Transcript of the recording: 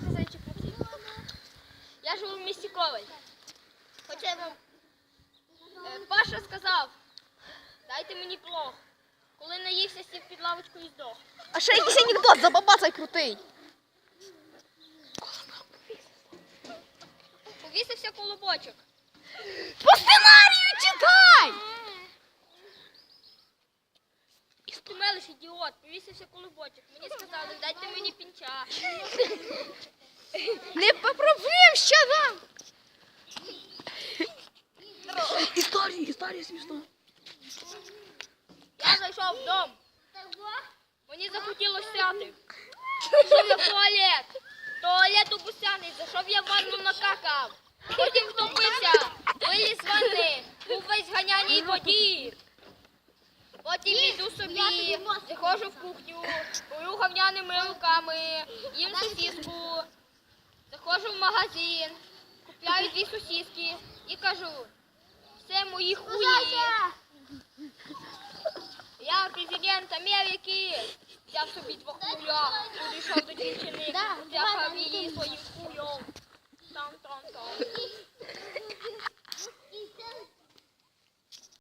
звати Зайчик Максим. Я живу в місті Коваль. Хоча я вам е, Паша сказав, дайте мені плох. Коли наївся, сів під лавочку і здох. А ще якийсь анекдот, забабацай крутий. Повісився колобочок. Мелиш, ідіот, повісився колобочок. Мені сказали, дайте мені пінча. Не поправим ще нам! Історії, історії смішно. Я зайшов в дом. Мені захотілося сяти. Пішов я в туалет. Туалет обусяний, зайшов я в ванну накакав. Потім втопився, виліз з ванни, був весь ганяній воді. Потім йду собі, заходжу в кухню, пою гавняними руками, їм сосиску, заходжу в магазин, купляю дві сосиски і кажу, це мої хуї. Я президент Америки. Взяв собі двох муля, підійшов до дівчини, взяв